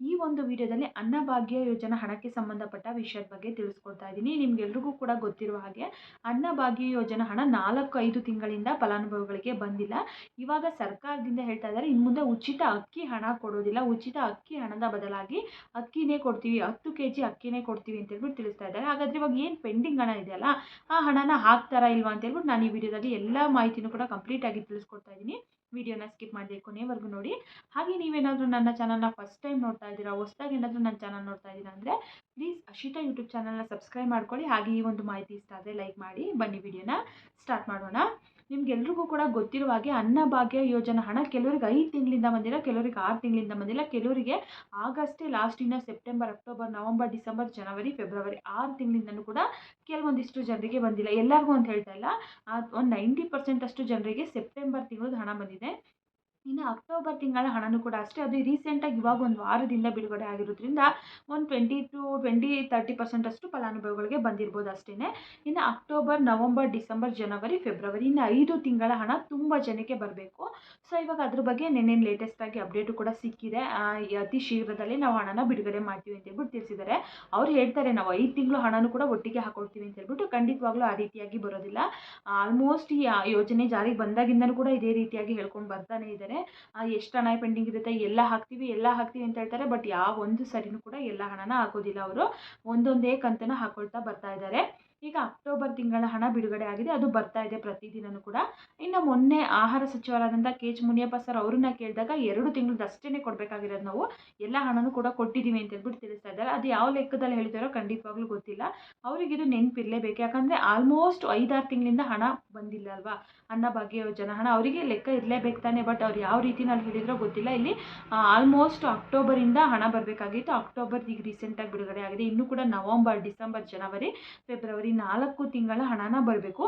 ಈ ಒಂದು ವಿಡಿಯೋದಲ್ಲಿ ಅನ್ನಭಾಗ್ಯ ಯೋಜನೆ ಹಣಕ್ಕೆ ಸಂಬಂಧಪಟ್ಟ ವಿಷಯದ ಬಗ್ಗೆ ತಿಳಿಸ್ಕೊಡ್ತಾ ಇದ್ದೀನಿ. ನಿಮ್ಗೆಲ್ರಿಗೂ ಕೂಡ ಗೊತ್ತಿರುವ ಹಾಗೆ ಅನ್ನಭಾಗ್ಯ ಯೋಜನೆ ಹಣ ನಾಲ್ಕು ಐದು ತಿಂಗಳಿಂದ ಫಲಾನುಭವಿಗಳಿಗೆ ಬಂದಿಲ್ಲ. ಇವಾಗ ಸರ್ಕಾರದಿಂದ ಹೇಳ್ತಾ ಇದ್ದಾರೆ ಇನ್ನು ಮುಂದೆ ಉಚಿತ ಅಕ್ಕಿ ಹಣ ಕೊಡೋದಿಲ್ಲ. ಉಚಿತ ಅಕ್ಕಿ ಹಣದ ಬದಲಾಗಿ ಅಕ್ಕಿನೇ ಕೊಡ್ತೀವಿ. ಹತ್ತು ಕೆ ಜಿ ಅಕ್ಕಿನೇ ಕೊಡ್ತೀವಿ ಅಂತ ಹೇಳ್ಬಿಟ್ಟು ತಿಳಿಸ್ತಾ ಇದ್ದಾರೆ. ಹಾಗಾದರೆ ಇವಾಗ ಏನು ಪೆಂಡಿಂಗ್ ಹಣ ಇದೆಯಲ್ಲ ಆ ಹಣನ ಹಾಕ್ತಾರಾ ಇಲ್ವಾ ಅಂತ ಹೇಳ್ಬಿಟ್ಟು ನಾನು ಈ ವಿಡಿಯೋದಲ್ಲಿ ಎಲ್ಲ ಮಾಹಿತಿನೂ ಕೂಡ ಕಂಪ್ಲೀಟಾಗಿ ತಿಳಿಸ್ಕೊಡ್ತಾ ಇದ್ದೀನಿ. ವಿಡಿಯೋನ ಸ್ಕಿಪ್ ಮಾಡದೆ ಕೊನೆವರೆಗೂ ನೋಡಿ. ಹಾಗೆ ನೀವೇನಾದರೂ ನನ್ನ ಚಾನಲ್ನ ಫಸ್ಟ್ ಟೈಮ್ ನೋಡ್ತಾ ಇದ್ದೀರಾ, ಹೊಸದಾಗಿ ಏನಾದರೂ ನನ್ನ ಚಾನಲ್ ನೋಡ್ತಾ ಇದ್ದೀರಾ ಅಂದರೆ ಪ್ಲೀಸ್ ಅಶಿತಾ ಯೂಟ್ಯೂಬ್ ಚಾನಲ್ನ ಸಬ್ಸ್ಕ್ರೈಬ್ ಮಾಡ್ಕೊಳ್ಳಿ. ಹಾಗೆ ಈ ಒಂದು ಮಾಹಿತಿ ಇಷ್ಟ ಆದರೆ ಲೈಕ್ ಮಾಡಿ. ಬನ್ನಿ ವಿಡಿಯೋನ ಸ್ಟಾರ್ಟ್ ಮಾಡೋಣ. ನಿಮ್ಗೆಲ್ರಿಗೂ ಕೂಡ ಗೊತ್ತಿರುವ ಹಾಗೆ ಅನ್ನಭಾಗ್ಯ ಯೋಜನಾ ಹಣ ಕೆಲವರಿಗೆ ಐದು ತಿಂಗಳಿಂದ ಬಂದಿಲ್ಲ, ಕೆಲವರಿಗೆ ಆರು ತಿಂಗಳಿಂದ ಬಂದಿಲ್ಲ, ಕೆಲವರಿಗೆ ಆಗಸ್ಟೇ ಲಾಸ್ಟಿನ ಸೆಪ್ಟೆಂಬರ್ ಅಕ್ಟೋಬರ್ ನವಂಬರ್ ಡಿಸೆಂಬರ್ ಜನವರಿ ಫೆಬ್ರವರಿ ಆರು ತಿಂಗಳಿಂದನೂ ಕೂಡ ಕೆಲವೊಂದಿಷ್ಟು ಜನರಿಗೆ ಬಂದಿಲ್ಲ. ಎಲ್ಲರಿಗೂ ಅಂತ ಹೇಳ್ತಾ ಇಲ್ಲ. ಒಂದು ನೈಂಟಿ ಪರ್ಸೆಂಟ್ ಅಷ್ಟು ಜನರಿಗೆ ಸೆಪ್ಟೆಂಬರ್ ತಿಂಗಳದ ಹಣ ಬಂದಿದೆ. ಇನ್ನು ಅಕ್ಟೋಬರ್ ತಿಂಗಳ ಹಣನೂ ಕೂಡ ಅಷ್ಟೇ. ಅದು ರೀಸೆಂಟಾಗಿ ಇವಾಗ ಒಂದು ವಾರದಿಂದ ಬಿಡುಗಡೆ ಆಗಿರೋದ್ರಿಂದ ಒಂದು twenty two twenty thirty percent ಅಷ್ಟು ಫಲಾನುಭವಿಗಳಿಗೆ ಬಂದಿರ್ಬೋದು ಅಷ್ಟೇ ಇನ್ನು ಅಕ್ಟೋಬರ್, ನವಂಬರ್, ಡಿಸೆಂಬರ್, ಜನವರಿ, ಫೆಬ್ರವರಿ ಇನ್ನು ಐದು ತಿಂಗಳ ಹಣ ತುಂಬ ಜನಕ್ಕೆ ಬರಬೇಕು. ಸೊ ಇವಾಗ ಅದ್ರ ಬಗ್ಗೆ ನಿನ್ನೆ ಲೇಟೆಸ್ಟಾಗಿ ಅಪ್ಡೇಟು ಕೂಡ ಸಿಕ್ಕಿದೆ. ಅತಿ ಶೀಘ್ರದಲ್ಲೇ ನಾವು ಹಣನ ಬಿಡುಗಡೆ ಮಾಡ್ತೀವಿ ಅಂತ ಹೇಳ್ಬಿಟ್ಟು ತಿಳಿಸಿದ್ದಾರೆ. ಅವ್ರು ಹೇಳ್ತಾರೆ, ನಾವು ಐದು ತಿಂಗಳು ಹಣನೂ ಕೂಡ ಒಟ್ಟಿಗೆ ಹಾಕೊಳ್ತೀವಿ ಅಂತ ಹೇಳ್ಬಿಟ್ಟು ಖಂಡಿತವಾಗ್ಲೂ ಆ ರೀತಿಯಾಗಿ ಬರೋದಿಲ್ಲ. ಆಲ್ಮೋಸ್ಟ್ ಈ ಯೋಜನೆ ಜಾರಿಗೆ ಬಂದಾಗಿಂದಲೂ ಕೂಡ ಇದೇ ರೀತಿಯಾಗಿ ಹೇಳ್ಕೊಂಡು ಬರ್ತಾನೆ ಇದ್ದಾರೆ. ಎಷ್ಟು ಹಣ ಪೆಂಡಿಂಗ್ ಇರುತ್ತೆ, ಎಲ್ಲ ಹಾಕ್ತೀವಿ ಎಲ್ಲ ಹಾಕ್ತೀವಿ ಅಂತ ಹೇಳ್ತಾರೆ ಬಟ್ ಯಾವ ಒಂದು ಸರಿನೂ ಕೂಡ ಎಲ್ಲ ಹಣನ ಹಾಕೋದಿಲ್ಲ ಅವರು. ಒಂದೊಂದೇ ಕಂತನ್ನು ಹಾಕೊಳ್ತಾ ಬರ್ತಾ ಇದ್ದಾರೆ. ಈಗ ಅಕ್ಟೋಬರ್ ತಿಂಗಳ ಹಣ ಬಿಡುಗಡೆ ಆಗಿದೆ. ಅದು ಬರ್ತಾ ಇದೆ ಪ್ರತಿದಿನನೂ ಕೂಡ. ಇನ್ನು ಮೊನ್ನೆ ಆಹಾರ ಸಚಿವರಾದಂಥ ಕೆ ಎಚ್ ಮುನಿಯಪ್ಪ ಸರ್ ಅವ್ರನ್ನ ಕೇಳಿದಾಗ ಎರಡು ತಿಂಗಳದ್ದು ಅಷ್ಟೇ ಕೊಡಬೇಕಾಗಿರೋದು ನಾವು. ಎಲ್ಲ ಹಣನೂ ಕೂಡ ಕೊಟ್ಟಿದ್ದೀವಿ ಅಂತ ಹೇಳ್ಬಿಟ್ಟು ತಿಳಿಸ್ತಾ ಇದ್ದಾರೆ. ಅದು ಯಾವ ಲೆಕ್ಕದಲ್ಲಿ ಹೇಳಿದಾರೋ ಖಂಡಿತವಾಗ್ಲೂ ಗೊತ್ತಿಲ್ಲ. ಅವರಿಗೆ ಇದು ನೆನಪಿರಲೇಬೇಕು. ಯಾಕಂದರೆ ಆಲ್ಮೋಸ್ಟ್ ಐದಾರು ತಿಂಗಳಿಂದ ಹಣ ಬಂದಿಲ್ಲ ಅಲ್ವಾ? ಅನ್ನಭಾಗ್ಯ ಯೋಜನಾ ಹಣ ಅವರಿಗೆ ಲೆಕ್ಕ ಇರಲೇಬೇಕು ತಾನೆ. ಬಟ್ ಅವ್ರು ಯಾವ ರೀತಿನಲ್ಲಿ ಹೇಳಿದ್ರೋ ಗೊತ್ತಿಲ್ಲ. ಇಲ್ಲಿ ಆಲ್ಮೋಸ್ಟ್ ಅಕ್ಟೋಬರಿಂದ ಹಣ ಬರಬೇಕಾಗಿತ್ತು. ಅಕ್ಟೋಬರ್ ಈಗ ರೀಸೆಂಟಾಗಿ ಬಿಡುಗಡೆ ಆಗಿದೆ. ಇನ್ನೂ ಕೂಡ ನವಂಬರ್, ಡಿಸೆಂಬರ್, ಜನವರಿ, ಫೆಬ್ರವರಿ ನಾಲ್ಕು ತಿಂಗಳ ಹಣನ ಬರಬೇಕು.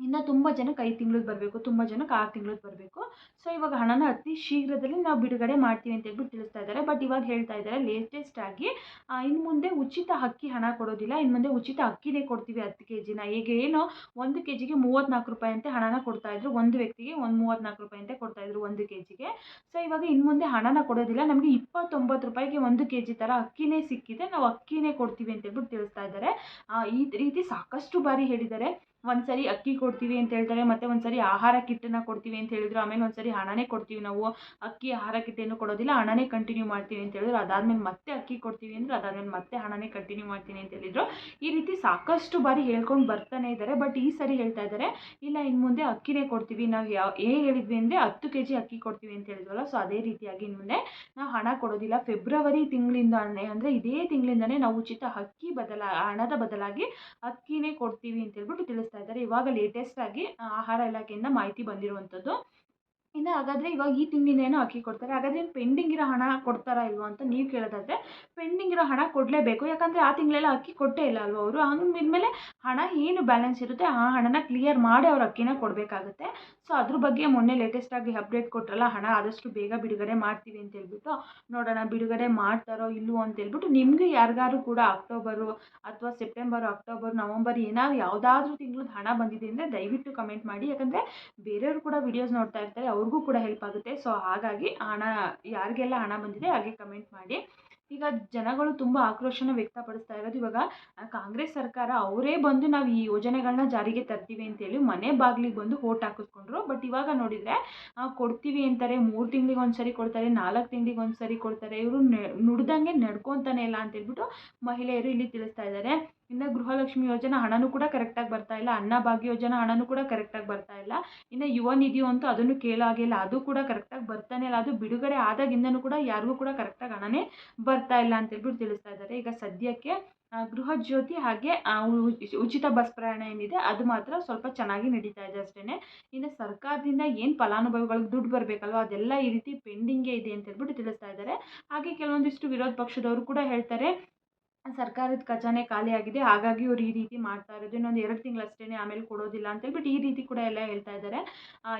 ಇನ್ನು ತುಂಬ ಜನಕ್ಕೆ ಐದು ತಿಂಗಳಿಗೆ ಬರಬೇಕು, ತುಂಬ ಜನಕ್ಕೆ ಆರು ತಿಂಗ್ಳಿಗೆ ಬರಬೇಕು. ಸೊ ಇವಾಗ ಹಣನ ಅತಿ ಶೀಘ್ರದಲ್ಲಿ ನಾವು ಬಿಡುಗಡೆ ಮಾಡ್ತೀವಿ ಅಂತ ಹೇಳ್ಬಿಟ್ಟು ತಿಳಿಸ್ತಾ ಇದ್ದಾರೆ ಬಟ್ ಇವಾಗ ಹೇಳ್ತಾ ಇದ್ದಾರೆ ಲೇಟೆಸ್ಟ್ ಆಗಿ ಇನ್ನು ಮುಂದೆ ಉಚಿತ ಅಕ್ಕಿ ಹಣ ಕೊಡೋದಿಲ್ಲ. ಇನ್ನು ಮುಂದೆ ಉಚಿತ ಅಕ್ಕಿನೇ ಕೊಡ್ತೀವಿ ಹತ್ತು ಕೆ ಜಿನ ಈಗ ಏನು ಒಂದು ಕೆ ಜಿಗೆ ಮೂವತ್ತ್ನಾಲ್ಕು ರೂಪಾಯಿ ಅಂತ ಹಣನ ಕೊಡ್ತಾ ಇದ್ರು. ಒಂದು ವ್ಯಕ್ತಿಗೆ ಒಂದು ಮೂವತ್ತ್ನಾಲ್ಕು ರೂಪಾಯಿ ಅಂತ ಕೊಡ್ತಾ ಇದ್ರು ಒಂದು ಕೆ ಜಿಗೆ ಸೊ ಇವಾಗ ಇನ್ನು ಮುಂದೆ ಹಣನ ಕೊಡೋದಿಲ್ಲ. ನಮಗೆ ಇಪ್ಪತ್ತೊಂಬತ್ತು ರೂಪಾಯಿಗೆ ಒಂದು ಕೆ ಜಿ ಥರ ಅಕ್ಕಿನೇ ಸಿಕ್ಕಿದೆ. ನಾವು ಅಕ್ಕಿನೇ ಕೊಡ್ತೀವಿ ಅಂತ ಹೇಳ್ಬಿಟ್ಟು ತಿಳಿಸ್ತಾ ಇದ್ದಾರೆ ಈ ರೀತಿ ಸಾಕಷ್ಟು ಬಾರಿ ಹೇಳಿದ್ದಾರೆ. ಒಂದ್ಸರಿ ಅಕ್ಕಿ ಕೊಡ್ತೀವಿ ಅಂತ ಹೇಳ್ತಾರೆ, ಮತ್ತೆ ಒಂದ್ಸರಿ ಆಹಾರ ಕಿಟ್ಟನ್ನು ಕೊಡ್ತೀವಿ ಅಂತ ಹೇಳಿದ್ರು, ಆಮೇಲೆ ಒಂದ್ಸರಿ ಹಣನೇ ಕೊಡ್ತೀವಿ ನಾವು. ಅಕ್ಕಿ ಆಹಾರ ಕಿಟ್ ಏನು ಕೊಡೋದಿಲ್ಲ, ಹಣನೇ ಕಂಟಿನ್ಯೂ ಮಾಡ್ತೀವಿ ಅಂತ ಹೇಳಿದ್ರು. ಅದಾದ್ಮೇಲೆ ಮತ್ತೆ ಅಕ್ಕಿ ಕೊಡ್ತೀವಿ ಅಂದ್ರೆ, ಅದಾದ್ಮೇಲೆ ಮತ್ತೆ ಹಣನೇ ಕಂಟಿನ್ಯೂ ಮಾಡ್ತೀನಿ ಅಂತ ಹೇಳಿದ್ರು. ಈ ರೀತಿ ಸಾಕಷ್ಟು ಬಾರಿ ಹೇಳ್ಕೊಂಡು ಬರ್ತಾನೆ ಇದ್ದಾರೆ ಬಟ್ ಈ ಸರಿ ಹೇಳ್ತಾ ಇದ್ದಾರೆ, ಇಲ್ಲ ಇನ್ನು ಮುಂದೆ ಅಕ್ಕಿನೇ ಕೊಡ್ತೀವಿ, ನಾವು ಯಾವ ಹೇಗೆ ಹೇಳಿದ್ವಿ ಅಂದರೆ ಹತ್ತು ಕೆ ಜಿ ಅಕ್ಕಿ ಕೊಡ್ತೀವಿ ಅಂತ ಹೇಳಿದ್ವಲ್ಲ ಸೊ ಅದೇ ರೀತಿಯಾಗಿ ಇನ್ನು ಮುಂದೆ ನಾವು ಹಣ ಕೊಡೋದಿಲ್ಲ. ಫೆಬ್ರವರಿ ತಿಂಗಳಿಂದ ಅಂದರೆ ಇದೇ ತಿಂಗಳಿಂದನೇ ನಾವು ಉಚಿತ ಅಕ್ಕಿ ಬದಲ, ಹಣದ ಬದಲಾಗಿ ಅಕ್ಕಿನೇ ಕೊಡ್ತೀವಿ ಅಂತ ಹೇಳ್ಬಿಟ್ಟು ಇದ್ದಾರೆ. ಇವಾಗ ಲೇಟೆಸ್ಟ್ ಆಗಿ ಆಹಾರ ಇಲಾಖೆಯಿಂದ ಮಾಹಿತಿ ಬಂದಿರುವಂಥದ್ದು ಇನ್ನು ಹಾಗಾದರೆ ಇವಾಗ ಈ ತಿಂಗಳಿಂದ ಏನೋ ಅಕ್ಕಿ ಕೊಡ್ತಾರೆ. ಹಾಗಾದರೆ ಏನು ಪೆಂಡಿಂಗ್ ಇರೋ ಹಣ ಕೊಡ್ತಾರಾ ಇಲ್ವಾ ಅಂತ ನೀವು ಕೇಳೋದಾದರೆ ಪೆಂಡಿಂಗ್ ಇರೋ ಹಣ ಕೊಡಲೇಬೇಕು. ಯಾಕಂದರೆ ಆ ತಿಂಗಳೆಲ್ಲ ಅಕ್ಕಿ ಕೊಟ್ಟೇ ಇಲ್ಲ ಅಲ್ವಾ ಅವರು. ಹಂಗಿದ್ಮೇಲೆ ಹಣ ಏನು ಬ್ಯಾಲೆನ್ಸ್ ಇರುತ್ತೆ ಆ ಹಣನ ಕ್ಲಿಯರ್ ಮಾಡಿ ಅವ್ರು ಅಕ್ಕಿನ ಕೊಡಬೇಕಾಗುತ್ತೆ. ಸೊ ಅದ್ರ ಬಗ್ಗೆ ಮೊನ್ನೆ ಲೇಟೆಸ್ಟಾಗಿ ಅಪ್ಡೇಟ್ ಕೊಟ್ರಲ್ಲ, ಹಣ ಆದಷ್ಟು ಬೇಗ ಬಿಡುಗಡೆ ಮಾಡ್ತೀವಿ ಅಂತ ಹೇಳ್ಬಿಟ್ಟು. ನೋಡೋಣ ಬಿಡುಗಡೆ ಮಾಡ್ತಾರೋ ಇಲ್ವೋ ಅಂತ ಹೇಳ್ಬಿಟ್ಟು ನಿಮಗೆ ಯಾರಿಗಾರು ಕೂಡ ಅಕ್ಟೋಬರು ಅಥವಾ ಸೆಪ್ಟೆಂಬರು ಅಕ್ಟೋಬರ್ ನವಂಬರ್ ಏನಾದ್ರು ಯಾವುದಾದ್ರೂ ತಿಂಗಳದ್ದು ಹಣ ಬಂದಿದೆ ಅಂದರೆ ದಯವಿಟ್ಟು ಕಮೆಂಟ್ ಮಾಡಿ. ಯಾಕಂದರೆ ಬೇರೆಯವರು ಕೂಡ ವಿಡಿಯೋಸ್ ನೋಡ್ತಾ ಇರ್ತಾರೆ ಅವ್ರಿಗೂ ಕೂಡ ಹೆಲ್ಪ್ ಆಗುತ್ತೆ. ಸೊ ಹಾಗಾಗಿ ಹಣ, ಯಾರಿಗೆಲ್ಲ ಹಣ ಬಂದಿದೆ ಹಾಗೆ ಕಮೆಂಟ್ ಮಾಡಿ. ಈಗ ಜನಗಳು ತುಂಬ ಆಕ್ರೋಶನ ವ್ಯಕ್ತಪಡಿಸ್ತಾ ಇರೋದು ಇವಾಗ ಕಾಂಗ್ರೆಸ್ ಸರ್ಕಾರ ಅವರೇ ಬಂದು ನಾವು ಈ ಯೋಜನೆಗಳನ್ನ ಜಾರಿಗೆ ತರ್ತೀವಿ ಅಂತೇಳಿ ಮನೆ ಬಾಗಿಲಿಗೆ ಬಂದು ಓಟ್ ಹಾಕಿಸ್ಕೊಂಡ್ರು. ಬಟ್ ಇವಾಗ ನೋಡಿದರೆ ಕೊಡ್ತೀವಿ ಅಂತಾರೆ, ಮೂರು ತಿಂಗಳಿಗೆ ಒಂದು ಸರಿ ಕೊಡ್ತಾರೆ, ನಾಲ್ಕು ತಿಂಗಳಿಗೆ ಒಂದು ಸರಿ ಕೊಡ್ತಾರೆ, ಇವರು ನುಡ್ದಂಗೆ ನಡ್ಕೊತಾನೆ ಇಲ್ಲ ಅಂತ ಹೇಳ್ಬಿಟ್ಟು ಮಹಿಳೆಯರು ಇಲ್ಲಿ ತಿಳಿಸ್ತಾ ಇದ್ದಾರೆ. ಇನ್ನು ಗೃಹಲಕ್ಷ್ಮಿ ಯೋಜನೆ ಹಣನೂ ಕೂಡ ಕರೆಕ್ಟಾಗಿ ಬರ್ತಾ ಇಲ್ಲ ಅನ್ನಭಾಗ್ಯ ಯೋಜನೆ ಹಣನೂ ಕೂಡ ಕರೆಕ್ಟಾಗಿ ಬರ್ತಾ ಇಲ್ಲ. ಇನ್ನು ಯುವ ನಿಧಿ ಅಂತೂ ಅದನ್ನು ಕೇಳೋ ಆಗಿಲ್ಲ ಅದು ಕೂಡ ಕರೆಕ್ಟಾಗಿ ಬರ್ತಾನೆ ಇಲ್ಲ. ಅದು ಬಿಡುಗಡೆ ಆದಾಗಿಂದನೂ ಕೂಡ ಯಾರಿಗೂ ಕೂಡ ಕರೆಕ್ಟಾಗಿ ಹಣನೇ ಬರ್ತಾ ಇಲ್ಲ ಅಂತ ಹೇಳ್ಬಿಟ್ಟು ತಿಳಿಸ್ತಾ ಇದ್ದಾರೆ. ಈಗ ಸದ್ಯಕ್ಕೆ ಗೃಹ ಜ್ಯೋತಿ ಹಾಗೆ ಉಚಿತ ಬಸ್ ಪ್ರಯಾಣ ಏನಿದೆ, ಅದು ಮಾತ್ರ ಸ್ವಲ್ಪ ಚೆನ್ನಾಗಿ ನಡೀತಾ ಇದೆ ಅಷ್ಟೇ ಇನ್ನು ಸರ್ಕಾರದಿಂದ ಏನು ಫಲಾನುಭವಿಗಳಿಗೆ ದುಡ್ಡು ಬರಬೇಕಲ್ವ, ಅದೆಲ್ಲ ಈ ರೀತಿ ಪೆಂಡಿಂಗೇ ಇದೆ ಅಂತ ಹೇಳ್ಬಿಟ್ಟು ತಿಳಿಸ್ತಾ ಇದ್ದಾರೆ. ಹಾಗೆ ಕೆಲವೊಂದಿಷ್ಟು ವಿರೋಧ ಪಕ್ಷದವರು ಕೂಡ ಹೇಳ್ತಾರೆ ಸರ್ಕಾರದ ಖಜಾನೆ ಖಾಲಿಯಾಗಿದೆ ಹಾಗಾಗಿ ಇವ್ರು ಈ ರೀತಿ ಮಾಡ್ತಾ ಇರೋದು. ಇನ್ನೊಂದು ಎರಡು ತಿಂಗಳು ಅಷ್ಟೇ ಆಮೇಲೆ ಕೊಡೋದಿಲ್ಲ ಅಂತ ಹೇಳ್ಬಿಟ್ಟು ಈ ರೀತಿ ಕೂಡ ಎಲ್ಲ ಹೇಳ್ತಾ ಇದ್ದಾರೆ.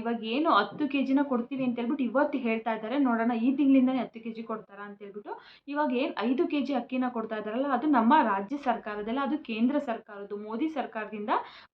ಇವಾಗ ಏನು ಹತ್ತು ಕೆ ಜಿನ ಕೊಡ್ತೀವಿ ಅಂತೇಳ್ಬಿಟ್ಟು ಇವತ್ತು ಹೇಳ್ತಾ ಇದ್ದಾರೆ. ನೋಡೋಣ ಈ ತಿಂಗಳಿಂದನೇ ಹತ್ತು ಕೆ ಜಿ ಕೊಡ್ತಾರಾ ಅಂತೇಳ್ಬಿಟ್ಟು ಇವಾಗ ಏನು ಐದು ಕೆ ಜಿ ಅಕ್ಕಿನ ಕೊಡ್ತಾ ಇದ್ದಾರಲ್ಲ, ಅದು ನಮ್ಮ ರಾಜ್ಯ ಸರ್ಕಾರದಲ್ಲ, ಅದು ಕೇಂದ್ರ ಸರ್ಕಾರದ್ದು, ಮೋದಿ ಸರ್ಕಾರದಿಂದ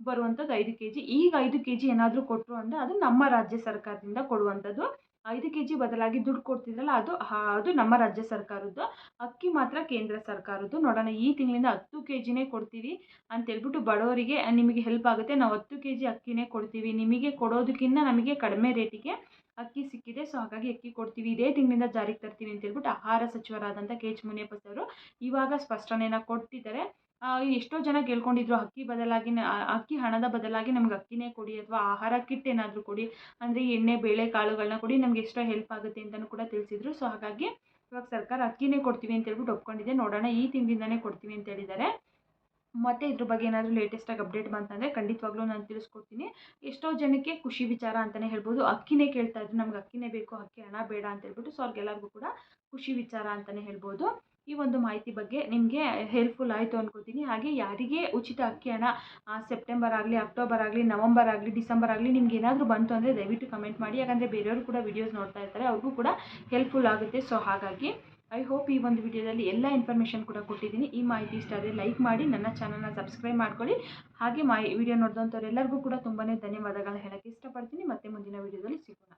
ಬರುವಂಥದ್ದು ಐದು ಕೆ ಜಿ ಈಗ ಐದು ಕೆ ಜಿ ಏನಾದರೂ ಕೊಟ್ಟರು ಅಂದರೆ ಅದು ನಮ್ಮ ರಾಜ್ಯ ಸರ್ಕಾರದಿಂದ ಕೊಡುವಂಥದ್ದು. ಐದು ಕೆ ಜಿ ಬದಲಾಗಿ ದುಡ್ಡು ಕೊಡ್ತಿದ್ರಲ್ಲ, ಅದು ಅದು ನಮ್ಮ ರಾಜ್ಯ ಸರ್ಕಾರದ್ದು. ಅಕ್ಕಿ ಮಾತ್ರ ಕೇಂದ್ರ ಸರ್ಕಾರದ್ದು. ನೋಡೋಣ, ಈ ತಿಂಗಳಿಂದ ಹತ್ತು ಕೆ ಜಿನೇ ಕೊಡ್ತೀವಿ ಅಂತೇಳ್ಬಿಟ್ಟು ಬಡವರಿಗೆ ನಿಮಗೆ ಹೆಲ್ಪ್ ಆಗುತ್ತೆ. ನಾವು ಹತ್ತು ಕೆ ಜಿ ಅಕ್ಕಿನೇ ಕೊಡ್ತೀವಿ. ನಿಮಗೆ ಕೊಡೋದಕ್ಕಿಂತ ನಮಗೆ ಕಡಿಮೆ ರೇಟಿಗೆ ಅಕ್ಕಿ ಸಿಕ್ಕಿದೆ. ಸೊ ಹಾಗಾಗಿ ಅಕ್ಕಿ ಕೊಡ್ತೀವಿ. ಇದೇ ತಿಂಗಳಿಂದ ಜಾರಿಗೆ ತರ್ತೀವಿ ಅಂತೇಳ್ಬಿಟ್ಟು ಆಹಾರ ಸಚಿವರಾದಂಥ ಕೆ ಎಚ್ ಮುನಿಯಪ್ಪ ಸರ್ ಇವಾಗ ಸ್ಪಷ್ಟನೆಯನ್ನು ಕೊಡ್ತಿದ್ದಾರೆ ಎಷ್ಟೋ ಜನ ಕೇಳ್ಕೊಂಡಿದ್ರು, ಅಕ್ಕಿ ಬದಲಾಗಿ ಅಕ್ಕಿ ಹಣದ ಬದಲಾಗಿ ನಮ್ಗೆ ಅಕ್ಕಿನೇ ಕೊಡಿ ಅಥವಾ ಆಹಾರ ಕಿಟ್ ಏನಾದರೂ ಕೊಡಿ, ಅಂದರೆ ಎಣ್ಣೆ, ಬೇಳೆ ಕಾಳುಗಳನ್ನ ಕೊಡಿ, ನಮ್ಗೆ ಎಷ್ಟೋ ಹೆಲ್ಪ್ ಆಗುತ್ತೆ ಅಂತಲೂ ಕೂಡ ತಿಳಿಸಿದ್ರು. ಸೊ, ಹಾಗಾಗಿ ಇವಾಗ ಸರ್ಕಾರ ಅಕ್ಕಿನೇ ಕೊಡ್ತೀವಿ ಅಂತ ಹೇಳ್ಬಿಟ್ಟು ಒಪ್ಕೊಂಡಿದೆ. ನೋಡೋಣ, ಈ ತಿಂಗಳಿಂದನೇ ಕೊಡ್ತೀವಿ ಅಂತ ಹೇಳಿದ್ದಾರೆ. ಮತ್ತು ಇದ್ರ ಬಗ್ಗೆ ಏನಾದರೂ ಲೇಟೆಸ್ಟಾಗಿ ಅಪ್ಡೇಟ್ ಬಂತಂದರೆ ಖಂಡಿತವಾಗ್ಲೂ ನಾನು ತಿಳಿಸ್ಕೊಡ್ತೀನಿ. ಎಷ್ಟೋ ಜನಕ್ಕೆ ಖುಷಿ ವಿಚಾರ ಅಂತಲೇ ಹೇಳ್ಬೋದು. ಅಕ್ಕಿನೇ ಕೇಳ್ತಾ ಇದ್ರು, ನಮ್ಗೆ ಅಕ್ಕಿನೇ ಬೇಕು, ಅಕ್ಕಿ ಹಣ ಬೇಡ ಅಂತ ಹೇಳ್ಬಿಟ್ಟು ಸೊ, ಅವ್ರಿಗೆಲ್ಲರಿಗೂ ಕೂಡ ಖುಷಿ ವಿಚಾರ ಅಂತಲೇ ಹೇಳ್ಬೋದು. ಈ ಒಂದು ಮಾಹಿತಿ ಬಗ್ಗೆ ನಿಮಗೆ ಹೆಲ್ಪ್ಫುಲ್ ಆಯಿತು ಅಂದ್ಕೋತೀನಿ ಹಾಗೆ ಯಾರಿಗೆ ಉಚಿತ ಅಕ್ಕಿ ಹಣ ಸೆಪ್ಟೆಂಬರ್ ಆಗಲಿ ಅಕ್ಟೋಬರ್ ಆಗಲಿ ನವಂಬರ್ ಆಗಲಿ ಡಿಸೆಂಬರ್ ಆಗಲಿ ನಿಮ್ಗೆ ಏನಾದರೂ ಬಂತು ಅಂದರೆ ದಯವಿಟ್ಟು ಕಮೆಂಟ್ ಮಾಡಿ. ಯಾಕಂದರೆ ಬೇರೆಯವರು ಕೂಡ ವೀಡಿಯೋಸ್ ನೋಡ್ತಾ ಇರ್ತಾರೆ, ಅವ್ರಿಗೂ ಕೂಡ ಹೆಲ್ಪ್ಫುಲ್ ಆಗುತ್ತೆ. ಸೊ ಹಾಗಾಗಿ ಐ ಹೋಪ್ ಈ ಒಂದು ವಿಡಿಯೋದಲ್ಲಿ ಎಲ್ಲ ಇನ್ಫಾರ್ಮೇಷನ್ ಕೂಡ ಕೊಟ್ಟಿದ್ದೀನಿ. ಈ ಮಾಹಿತಿ ಇಷ್ಟ ಆದರೆ ಲೈಕ್ ಮಾಡಿ, ನನ್ನ ಚಾನಲ್ನ ಸಬ್ಸ್ಕ್ರೈಬ್ ಮಾಡ್ಕೊಳ್ಳಿ. ಹಾಗೆ ಮಾ ವಿಡಿಯೋ ನೋಡಿದಂಥವ್ರೆಲ್ಲರಿಗೂ ಕೂಡ ತುಂಬಾ ಧನ್ಯವಾದಗಳನ್ನ ಹೇಳೋಕ್ಕೆ ಇಷ್ಟಪಡ್ತೀನಿ. ಮತ್ತೆ ಮುಂದಿನ ವಿಡಿಯೋದಲ್ಲಿ ಸಿಗೋಣ.